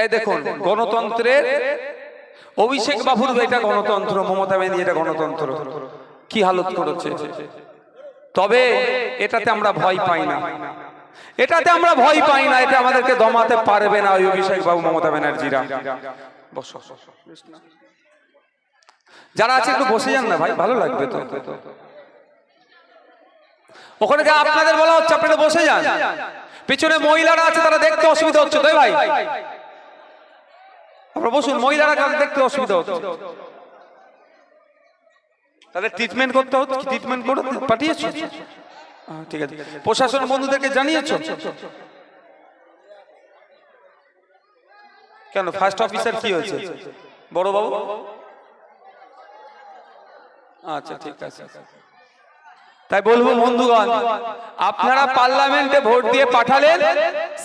এই দেখুন, গণতন্ত্রের অভিষেক বাবুর এটা গণতন্ত্র, মমতা ব্যানার্জি এটা গণতন্ত্র। কি হালত করেছে? তবে এটাতে আমরা ভয় পাই না। এটাতে আমরা ভয় পাই না, এটা আমাদেরকে দমাতে পারবে না ওই অভিষেক বাবু, মমতা ব্যানার্জিরা। বসো। যারা আছে একটু বসে যান না ভাই, ভালো লাগবে তো। ওখানে আপনাদের বলা হচ্ছে, আপনারা বসে যান। পিছনে মহিলারা আছে, তারা দেখতে অসুবিধা হচ্ছে, তাই ভাই? আপনারা বসুন, মহিলারা কারণ দেখতে অসুবিধা হচ্ছে? তাদের ট্রিটমেন্ট করতে হচ্ছে ট্রিটমেন্ট করে পাঠিয়েছো। ঠিক আছে। প্রশাসন বন্ধুদেরকে জানিয়েছো? কেন ফার্স্ট অফিসার কি হয়েছে? বড় বাবু? আচ্ছা ঠিক আছে। তাই বলব বন্ধুগণ আপনারা পার্লামেন্টে ভোট দিয়ে পাঠালেন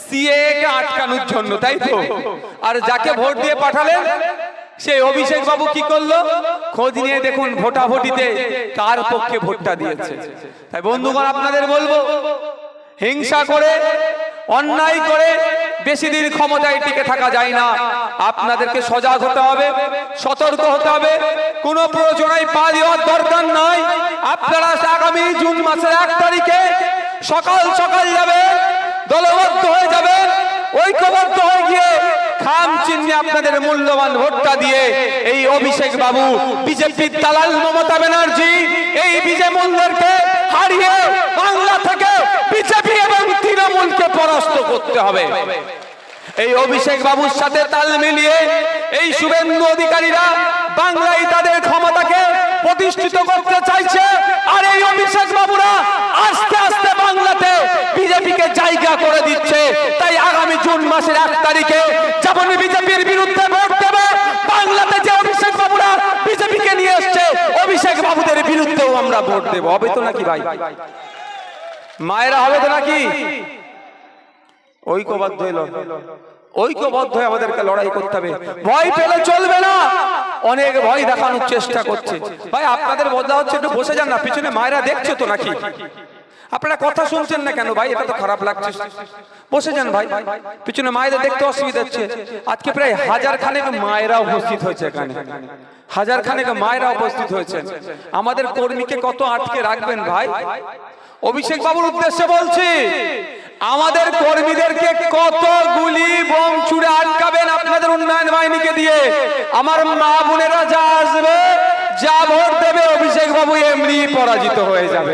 সিএ কে আটকানোর জন্য তাই তো? আর যাকে ভোট দিয়ে পাঠালেন সেই অভিষেক বাবু কি করল? খোঁজ নিয়ে দেখুন ভোটাভুটিতে কার পক্ষে ভোটটা দিয়েছে। তাই বন্ধুগণ আপনাদের বলব হিংসা করে অন্যায় করে বেশি দিন ক্ষমতায় টিকে থাকা যায় না। আপনাদেরকে সজাগ হতে হবে, সতর্ক হতে হবে। কোনো প্রয়োজনায় পা দেওয়ার দরকার নাই। আপনারা আগামী জুন মাসের এক তারিখে সকাল সকাল যাবে, দলবদ্ধ হয়ে যাবে, ঐক্যবদ্ধ হয়ে গিয়ে খাম চিহ্নে আপনাদের মূল্যবান ভোটটা দিয়ে এই অভিষেক বাবু, বিজেপির দালাল মমতা ব্যানার্জি, এই বিজে মূল্যকে হারিয়ে বাংলা থেকে তৃণমূলকে পরাস্ত করতে হবে। এই অভিষেক বাবুর সাথে তাল মিলিয়ে এই শুভেন্দু অধিকারীরা বাংলায় তাদের ক্ষমতাকে প্রতিষ্ঠিত করতে চাইছে। আর এই অভিষেক বাবুরা আস্তে আস্তে বাংলাতে বিজেপিকে জায়গা করে দিচ্ছে। তাই আগামী জুন মাসের এক তারিখে যেমন বিজেপির বিরুদ্ধে ভোট দেবে, বাংলাতে যে অভিষেক বাবুরা বিজেপিকে নিয়ে এসছে, অভিষেক বাবুদের বিরুদ্ধেও আমরা ভোট দেবো। হবে তো নাকি ভাই? মায়েরা হবে তো নাকি? ঐক্যবদ্ধ হইল। ঐক্যবদ্ধ হয়ে আমাদেরকে লড়াই করতে হবে। ভয় পেলে চলবে না। অনেক ভয় দেখানোর চেষ্টা করছে। ভাই, আপনাদের বদলা হচ্ছে, একটু বসে যান না। পিছনে মায়েরা দেখছে তো নাকি? আপনারা কথা শুনছেন না কেন ভাই? এটা তো খারাপ লাগছে। বসে যান ভাই। পিছনে মায়েদের দেখতে অসুবিধা হচ্ছে। আজকে প্রায় হাজার খানেক মায়েরা উপস্থিত হয়েছে এখানে। হাজার খানেক মায়েরা উপস্থিত হয়েছে আমাদের কর্মীকে কত আটকে রাখবেন ভাই? অভিষেক বাবুর উদ্দেশ্যে বলছি, আমাদের কর্মীদেরকে কত গুলি বোম ছুড়ে আটকাবেন আপনাদের উন্নয়ন বাহিনীকে দিয়ে? আমার মা বোনেরা যা আসবে, যা ভোট দেবে, অভিষেক বাবু এমনি পরাজিত হয়ে যাবে।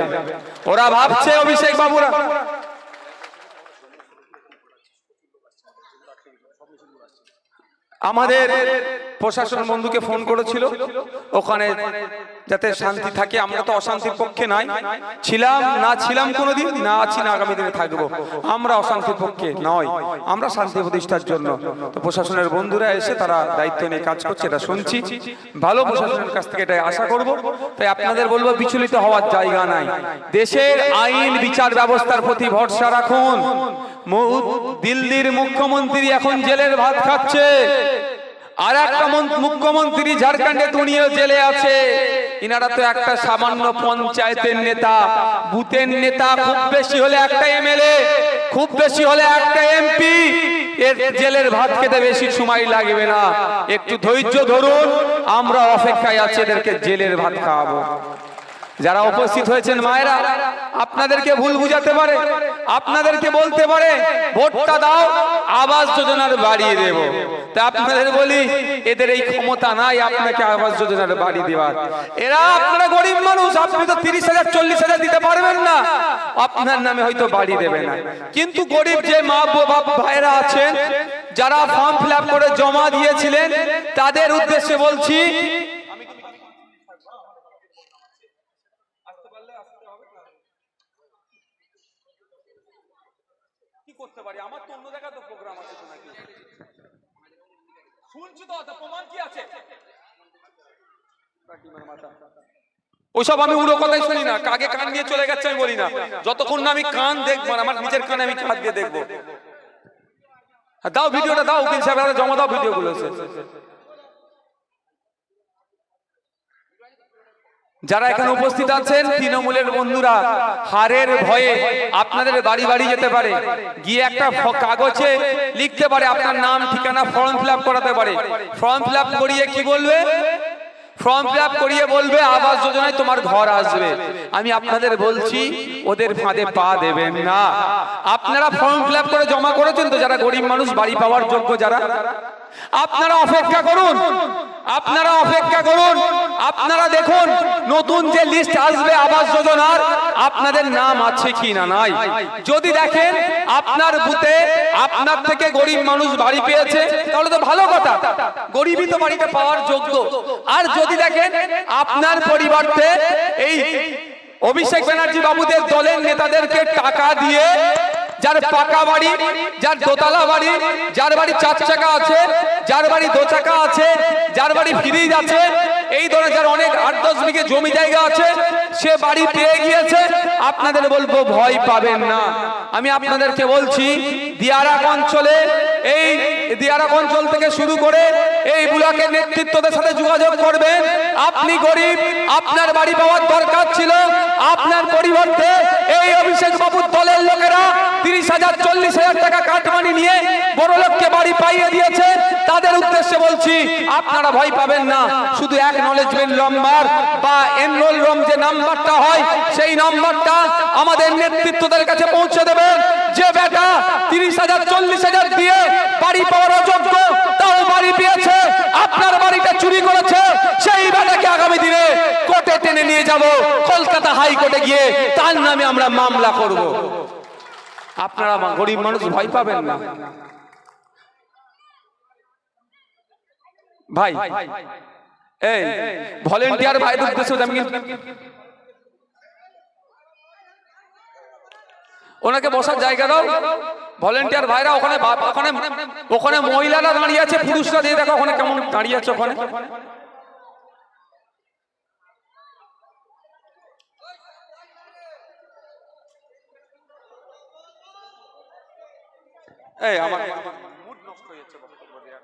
ওরা ভাবছে অভিষেক বাবুরা। আমাদের প্রশাসন বন্ধুকে ফোন করেছিল। ওখানে যাতে শান্তি থাকে, আমরা তো অশান্তির পক্ষে নাই। ছিলাম, না ছিলাম কোনোদিন, না আছি, না আগামী দিনে থাকব। আমরা অশান্তির পক্ষে নয়। আমরা শান্তি প্রতিষ্ঠার জন্য। তো প্রশাসনের বন্ধুরা এসে তারা দায়িত্ব নিয়ে কাজ করছে, এটা শুনছি। ভালো প্রশাসনের কাছ থেকে এটাই আশা করব। তাই আপনাদের বলব, বিচলিত হওয়ার জায়গা নাই। দেশের আইন, বিচার ব্যবস্থার প্রতি ভরসা রাখুন। দিল্লির মুখ্যমন্ত্রী এখন জেলের ভাত খাচ্ছে। আর একটা মুখ্যমন্ত্রী ঝাড়খণ্ডে তুনিও জেলে আছে। ইনারা তো একটা সামান্য পঞ্চায়েতের নেতা। বুথের নেতা খুব বেশি হলে একটা এমএলএ, খুব বেশি হলে একটা এমপি। এর জেলের ভাত খেতে বেশি সময় লাগবে না। একটু ধৈর্য ধরুন, আমরা অপেক্ষায় আছি এদেরকে জেলের ভাত খাওয়াবো। যারা উপস্থিত হয়েছেন মায়েরা, আপনাদেরকে ভুল বুঝাতে পারে, আপনাদেরকে বলতে পারে, ভোটটা দাও, আবাস যোজনার বাড়িয়ে দেব। তা আপনাদের বলি, এদের এই ক্ষমতা নাই, আপনাকে আবাস যোজনার বাড়ি দেওয়ার। এরা আপনারা গরিব মানুষ, আপনি তো তিরিশ হাজার, চল্লিশ হাজার দিতে পারবেন না। আপনার নামে হয়তো বাড়ি দেবে না। কিন্তু গরিব যে মা বাপ ভাইরা আছেন, যারা ফর্ম ফিল করে জমা দিয়েছিলেন, তাদের উদ্দেশ্যে বলছি কি করতে পারি আমার তো অন্য জায়গায় তো প্রোগ্রাম আছে তো নাকি ওইসব আমি উড়ো কথাই শুনি না। কাকে কান নিয়ে চলে গেছে আমি বলি না। যতক্ষণ না আমি কান দেখব আমার নিজের কানে আমি কান দিয়ে দেখব। দাও ভিডিওটা, দাও উকিল সাহেব জমা দাও ভিডিও ভিডিওগুলো। যারা এখানে উপস্থিত আছেন তৃণমূলের বন্ধুরা হারের ভয়ে আপনাদের বাড়ি বাড়ি যেতে পারে। গিয়ে একটা কাগজে লিখতে পারে আপনার নাম ঠিকানা ফর্ম ফিল করাতে পারে। ফর্ম ফিল করিয়ে কি বলবে? ফর্ম ফিল করিয়ে বলবে আবাস যোজনায় তোমার ঘর আসবে। আমি আপনাদের বলছি ওদের ফাঁদে পা দেবেন না। আপনারা ফর্ম ফিল করে জমা করেছেন তো যারা গরিব মানুষ বাড়ি পাওয়ার যোগ্য যারা? আপনারা অপেক্ষা করুন। আপনারা অপেক্ষা করুন। আপনারা দেখুন নতুন যে লিস্ট আসবে আবাস যোজনার আপনাদের নাম আছে কি না নাই? যদি দেখেন আপনার বুথে আপনার থেকে গরিব মানুষ বাড়ি পেয়েছে তাহলে তো ভালো কথা। গরিবই তো বাড়িটা পাওয়ার যোগ্য। আর যদি দেখেন আপনার পরিবর্তে এই অভিষেক ব্যানার্জি বাবুদের দলের নেতাদেরকে টাকা দিয়ে যার পাকা বাড়ি যার দোতলা বাড়ি যার বাড়ি চার চাকা আছে যার বাড়ি দো চাকা আছে যার বাড়ি ফ্রিজ আছে এই ধরনের যার অনেক আট দশ বিঘে জমি জায়গা আছে সে বাড়ি পেয়ে গিয়েছে আপনাদের বলব ভয় পাবেন না। আমি আপনাদেরকে বলছি দিয়ারাক অঞ্চলে এই দিয়ারা অঞ্চল থেকে শুরু করে এই ব্লকের নেতৃত্বদের সাথে যোগাযোগ করবেন। আপনি গরিব, আপনার বাড়ি পাওয়ার দরকার ছিল। আপনার পরিবর্তে এই অভিষেক বাবুর দলের লোকেরা তিরিশ হাজার, চল্লিশ হাজার টাকা কাটমানি নিয়ে বড় লোককে বাড়ি পাইয়ে দিয়েছে। তাদের উদ্দেশ্যে বলছি, আপনারা ভয় পাবেন না। শুধু এক নলেজমেন্ট নাম্বার বা এনরোল রম যে নাম্বারটা হয়, সেই নাম্বারটা আমাদের নেতৃত্বদের কাছে পৌঁছে দেবেন। যে বেটা তিরিশ হাজার, চল্লিশ হাজার দিয়ে বাড়ি পাওয়ার অযোগ্য, তাও বাড়ি পেয়েছে, আপনার বাড়িটা চুরি করেছে, সেই বেটাকে আগামী দিনে কোর্টে টেনে নিয়ে যাব। কলকাতা হাইকোর্টে গিয়ে তার নামে আমরা মামলা করব। আপনারা গরিব মানুষ, ভয় পাবেন না। ভাই, এই ভলেন্টিয়ার ভাইদের উদ্দেশ্যে আমি ওনাকে বসার জায়গা দাও। ভলেন্টিয়ার ভাইরা ওখানে ওখানে ওখানে মহিলারা দাঁড়িয়ে আছে, পুরুষরা দিয়ে দেখো ওখানে কেমন দাঁড়িয়ে আছে ওখানে। এই, আমার মুড নষ্ট হয়ে যাচ্ছে বক্তব্য দেওয়ার।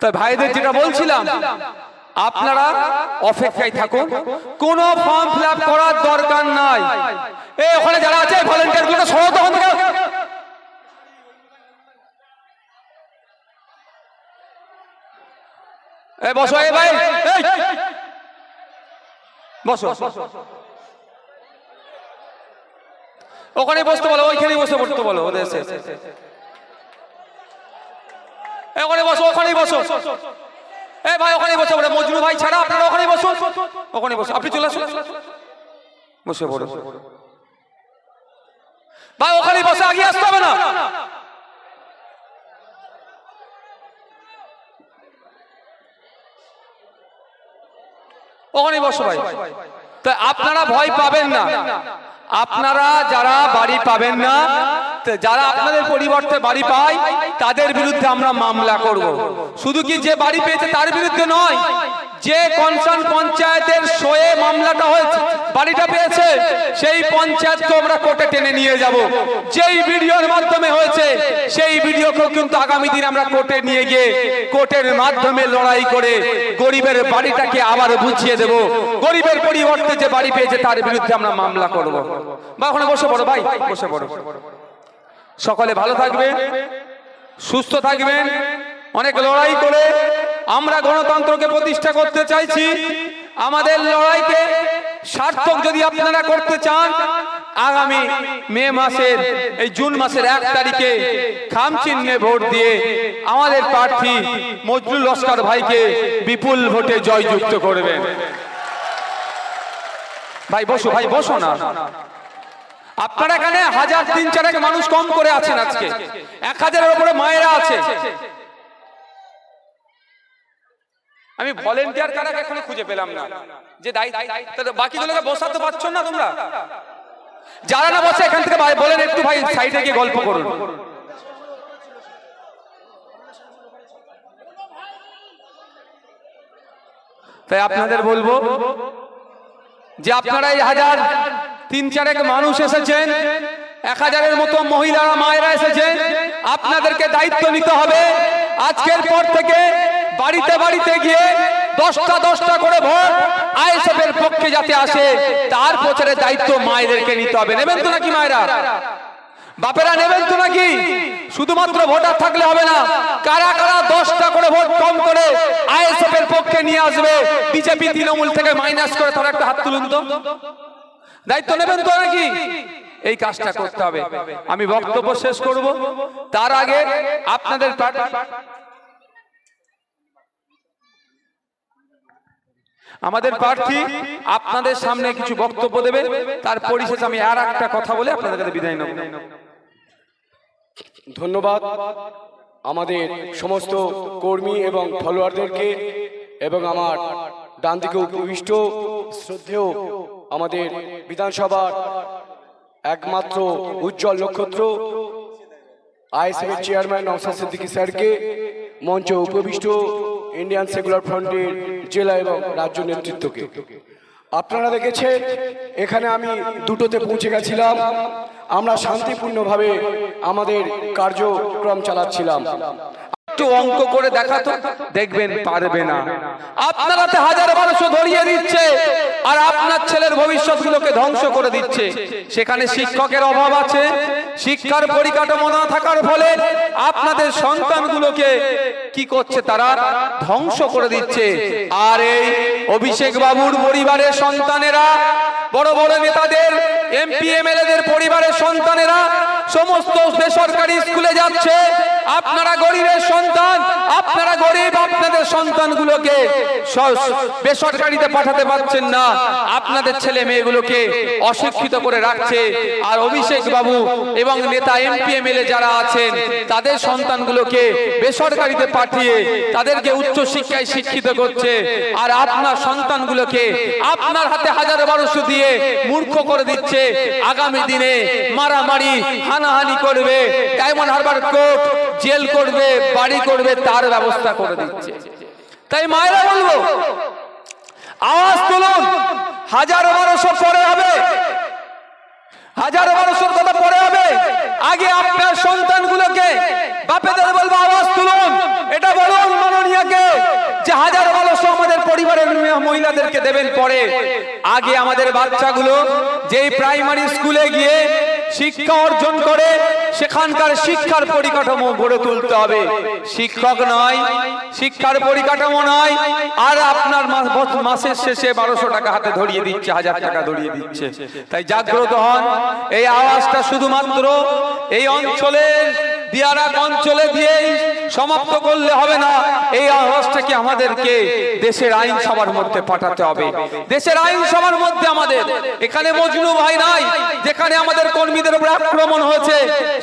তাই ভাইদের যেটা বলছিলাম আপনারা অপেক্ষায় থাকুন। কোন ফর্ম ফিল করার দরকার নাই। এই ওখানে যারা আছে ভলেন্টিয়ারগুলো সরো তখন এই বসো এই ভাই এই। বসো ওখানে বসতে বলো ওইখানে বসে পড়তে বলো ওদের ওখানে বসো, ওখানেই বসো। এই ভাই ওখানে বসে পড়ে মজনু ভাই ছাড়া আপনারা ওখানে বসুন। ওখানে বসো, আপনি চলে আসুন। বসে পড়ো। ভাই ওখানে বসে, আগে আসতে হবে না। ওখানে বসো ভাই। তো আপনারা ভয় পাবেন না। আপনারা যারা বাড়ি পাবেন না যারা আপনাদের পরিবর্তে বাড়ি পায়, তাদের বিরুদ্ধে আমরা মামলা করব। শুধু কি যে বাড়ি পেয়েছে তার বিরুদ্ধে নয়, যে কনসার্ন পঞ্চায়েতের শোয়ে মামলাটা হয়েছে, বাড়িটা পেয়েছে, সেই পঞ্চায়েতকে আমরা কোর্টে টেনে নিয়ে যাব। যেই ভিডিওর মাধ্যমে হয়েছে, সেই ভিডিওকেও কিন্তু আগামী দিন আমরা কোর্টে নিয়ে গিয়ে কোর্টের মাধ্যমে লড়াই করে গরিবের বাড়িটাকে আবার বুঝিয়ে দেব। গরিবের পরিবর্তে যে বাড়ি পেয়েছে তার বিরুদ্ধে আমরা মামলা করব। বা ওখানে বসে পড়ো ভাই, বসে পড়ো। সকলে ভালো থাকবেন সুস্থ থাকবেন অনেক লড়াই করে আমরা গণতন্ত্রকে প্রতিষ্ঠা করতে চাইছি। আমাদের লড়াইকে সার্থক যদি আপনারা করতে চান, আগামী মে মাসের, এই জুন মাসের এক তারিখে খাম চিহ্নে ভোট দিয়ে আমাদের প্রার্থী মজরুল লস্কর ভাইকে বিপুল ভোটে জয়যুক্ত করবেন। ভাই, বসো ভাই, বসো না। আপনারা এখানে হাজার তিন চারেক মানুষ কম করে আছেন আজকে। এক হাজারের উপরে মায়েরা আছে। আমি ভলেন্টিয়ার কারা এখনও খুঁজে পেলাম না। যে তাহলে বাকিগুলোকে বসাতে পারছ না তোমরা? যারা না বসে এখান থেকে বলেন একটু ভাই সাইডে গিয়ে গল্প করুন। তাই আপনাদের বলব যে আপনারা এই হাজার তিন চারেক মানুষ এসেছেন, এক হাজারের মতো মহিলারা, মায়েরা এসেছেন। আপনাদেরকে দায়িত্ব নিতে হবে। আজকের পর থেকে বাড়িতে বাড়িতে গিয়ে দশটা দশটা করে ভোট আইএসএফ এর পক্ষে যাতে আসে, তার প্রচারের দায়িত্ব মায়েদেরকে নিতে হবে। নেবেন তো নাকি মায়েরা? বাপেরা, নেবেন তো নাকি? শুধুমাত্র ভোটার থাকলে হবে না, কারা কারা দশটা করে ভোট কম করে আইএসএফ এর পক্ষে নিয়ে আসবে, বিজেপি তৃণমূল থেকে মাইনাস করে তারা একটা হাত তুলুন তো। দায়িত্ব নেবেন তো নাকি? এই কাজটা করতে হবে। আমি বক্তব্য শেষ করব। তার আগে আপনাদের আমাদের প্রার্থী আপনাদের সামনে কিছু বক্তব্য দেবে। তার পরিশেষে আমি আর একটা কথা বলে আপনাদের কাছে বিদায় নেব। ধন্যবাদ। আমাদের সমস্ত কর্মী এবং ফলোয়ারদেরকে এবং আমার ডান দিকে উপবিষ্ট শ্রদ্ধেয় আমাদের বিধানসভার একমাত্র উজ্জ্বল নক্ষত্র আইএসএফের চেয়ারম্যান নওসাদ সিদ্দিকী স্যারকে মঞ্চে উপবিষ্ট ইন্ডিয়ান সেকুলার ফ্রন্টের জেলা এবং রাজ্য নেতৃত্বকে। আপনারা দেখেছেন এখানে আমি দুটোতে পৌঁছে গেছিলাম। আমরা শান্তিপূর্ণভাবে আমাদের কার্যক্রম চালাচ্ছিলাম। একটু অঙ্ক করে দেখাতো, দেখবেন পারবে না। আপনারা তো হাজার বারোশো ধরিয়ে দিচ্ছে, আর আপনার ছেলের ভবিষ্যৎ গুলোকে ধ্বংস করে দিচ্ছে। সেখানে শিক্ষকের অভাব আছে, শিক্ষার পরিকাঠামো না থাকার ফলে আপনাদের সন্তানগুলোকে কি করছে তারা? ধ্বংস করে দিচ্ছে। আর এই অভিষেক বাবুর পরিবারের সন্তানেরা, বড় বড় নেতাদের, এমপি, এমএলএদের পরিবারের সন্তানেরা, সমস্ত বেসরকারি স্কুলে যাচ্ছে আপনারা গরিবের সন্তান, আপনারা গরিব আপনাদের সন্তানগুলোকে বেসরকারিতে পাঠাতে পারছেন না, আপনাদের ছেলে মেয়েগুলোকে অশিক্ষিত করে রাখছে। আর অভিষেক বাবু এবং নেতা এমপি, এমএলএ যারা আছেন, তাদের সন্তানগুলোকে বেসরকারিতে পাঠিয়ে তাদেরকে উচ্চ শিক্ষায় শিক্ষিত করছে। আর আপনার সন্তানগুলোকে আপনার হাতে হাজার বারোশো দিয়ে মূর্খ করে দিচ্ছে। আগামী দিনে মারামারি, হানাহানি করবে। ডায়মন্ড হারবার কোর্ট জেল করবে, বাড়ি করবে, তার ব্যবস্থা করে দিচ্ছে। তাই মায়েরা বলব, আওয়াজ তুলুন, হাজার বারোশো পরে হবে। হাজার বারোশোর কথা পরে হবে। আগে আপনার সন্তানগুলোকে, বাপেদের বলব, আওয়াজ তুলুন। এটা বলুন মাননীয়কে, যে হাজার বারোশো আমাদের পরিবারের মহিলাদেরকে দেবেন পরে। আগে আমাদের বাচ্চাগুলো যেই প্রাইমারি স্কুলে গিয়ে শিক্ষা অর্জন করে সেখানকার শিক্ষার পরিকাঠামো গড়ে তুলতে হবে। শিক্ষক নয়, শিক্ষার পরিকাঠামো নয়। আর আপনার মাসের শেষে বারোশো টাকা হাতে ধরিয়ে দিচ্ছে, হাজার টাকা ধরিয়ে দিচ্ছে। তাই জাগ্রত হন। এই আওয়াজটা শুধুমাত্র এই অঞ্চলের দিয়ারাক অঞ্চলে দিয়েই সমাপ্ত করলে হবে না। এই আওয়াজটাকে আমাদেরকে দেশের আইনসভার মধ্যে পাঠাতে হবে? দেশের আইনসভার মধ্যে আমাদের। এখানে মজনু ভাই নাই, যেখানে আমাদের কর্মীদের উপর আক্রমণ হয়েছে,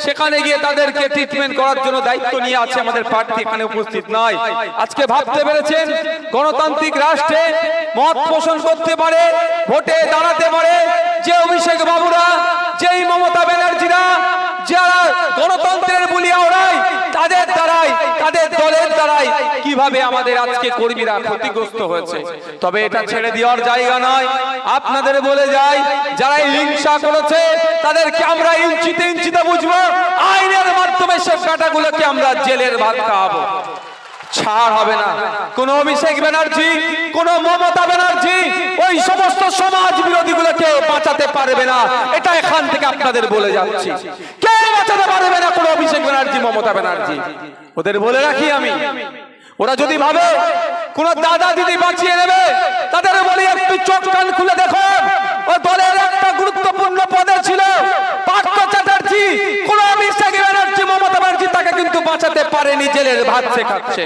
সেখানে গিয়ে তাদেরকে ট্রিটমেন্ট করার জন্য দায়িত্ব নিয়ে আছে আমাদের প্রার্থী এখানে উপস্থিত নয় আজকে ভাবতে পেরেছেন, গণতান্ত্রিক রাষ্ট্রে মত পোষণ করতে পারে, ভোটে দাঁড়াতে পারে, যে অভিষেক বাবুরা, যেই মমতা ব্যানার্জিরা যারা গণতন্ত্রের বলিয়া ওরাই তাদের দ্বারাই, তাদের দলের দ্বারাই কীভাবে আমাদের আজকে কর্মীরা ক্ষতিগ্রস্ত হয়েছে। তবে এটা ছেড়ে দেওয়ার জায়গা নয়। আপনাদের বলে যাই, যারা হিংসা করেছে, তাদেরকে আমরা ইঞ্চিতে ইঞ্চিতে বুঝব। আইনের মাধ্যমে সব কাটাগুলোকে আমরা জেলের ভাত খাওয়াবো। ছাড় হবে না। কোন অভিষেক ব্যানার্জি, কোন মমতা ব্যানার্জি ওই সমস্ত সমাজ বিরোধীগুলোকে বাঁচাতে পারবে না। এটা এখান থেকে আপনাদের বলে যাচ্ছি। কে বাঁচাতে পারবে না কোন অভিষেক ব্যানার্জি, মমতা ব্যানার্জি। ওদের বলে রাখি আমি। ওরা যদি ভাবে কোন দাদা দিদি বাঁচিয়ে নেবে, তাদের বলি একটু চোখ কান খুলে দেখো। ও দলের একটা গুরুত্বপূর্ণ পদে ছিল। পার্থ চ্যাটার্জি, কোন অভিষেক ব্যানার্জি মমতা ব্যানার্জি তাকে কিন্তু জেলের ভাত শেখাচ্ছে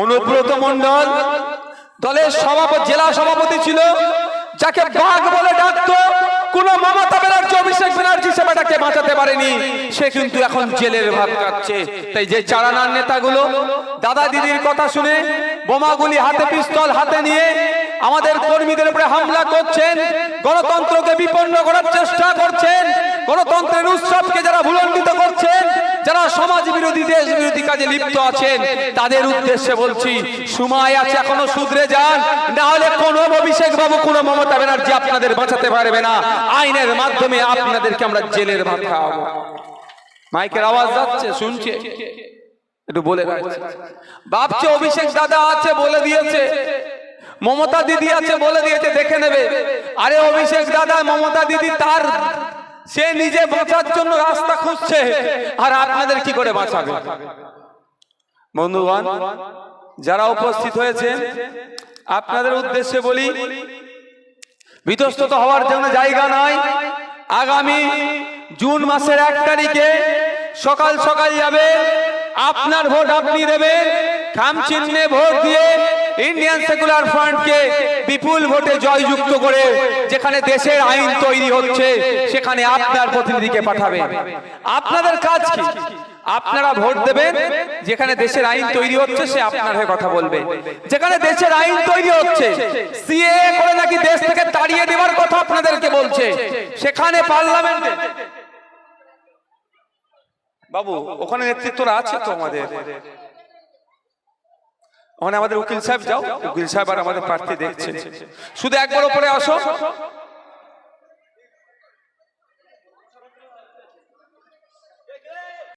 অনুব্রত মন্ডল দলের সভাপতি, জেলা সভাপতি ছিল, যাকে বাঘ বলে ডাকতো। কোন মমতা অভিষেক সেবাটাকে বাঁচাতে পারেনি। সে কিন্তু এখন জেলের ভাত খাচ্ছে। তাই যে চারানার নেতাগুলো, দাদা দিদির কথা শুনে বোমাগুলি হাতে, পিস্তল হাতে নিয়ে আমাদের কর্মীদের উপরে হামলা করছেন, গণতন্ত্রকে বিপন্ন করার চেষ্টা করছেন, গণতন্ত্রের উৎসবকে যারা ভুলণ্ডিত করছেন যারা সমাজ বিরোধী দেশ বিরোধী কাজে লিপ্ত আছেন, তাদের উদ্দেশ্যে বলছি, সময় আছে, এখনও শুধরে যান। না হলে কোন অভিষেক বাবু, কোনো মমতা ব্যানার্জি আপনাদের বাঁচাতে পারবে না। আইনের মাধ্যমে আপনাদেরকে আমরা জেলের ভাত খাওয়াবো। মাইকের আওয়াজ যাচ্ছে, শুনছে? একটু বলে রাখছি ভাবছে অভিষেক দাদা আছে বলে দিয়েছে। মমতা দিদি আছে বলে দিয়েছে, দেখে নেবে। আরে অভিষেক দাদা, মমতা দিদি তার সে নিজে বাঁচার জন্য রাস্তা খুঁজছে। আর আপনাদের কি করে বাঁচাবে? বন্ধুগণ, যারা উপস্থিত হয়েছে আপনাদের উদ্দেশ্যে বলি বিতস্তত হওয়ার জন্য জায়গা নাই। আগামী জুন মাসের এক তারিখে সকাল সকাল যাবে, আপনার ভোট আপনি দেবেন খাম চিহ্নে ভোট দিয়ে ইন্ডিয়ান সেকুলার ফ্রন্টকে বিপুল ভোটে জয়যুক্ত করে যেখানে দেশের আইন তৈরি হচ্ছে, সেখানে আপনার প্রতিনিধিকে পাঠাবে। আপনাদের কাজ কি? আপনারা ভোট দেবেন, যেখানে দেশের আইন তৈরি হচ্ছে, সে আপনার হয়ে কথা বলবে। যেখানে দেশের আইন তৈরি হচ্ছে, সিএ করে নাকি দেশ থেকে তাড়িয়ে দেওয়ার কথা আপনাদেরকে বলছে, সেখানে পার্লামেন্টে। বাবু, ওখানে নেতৃত্বরা আছে তো আমাদের? ওখানে আমাদের উকিল সাহেব যাও। উকিল সাহেব আর আমাদের প্রার্থী দেখছে শুধু একবার ওপরে আসো।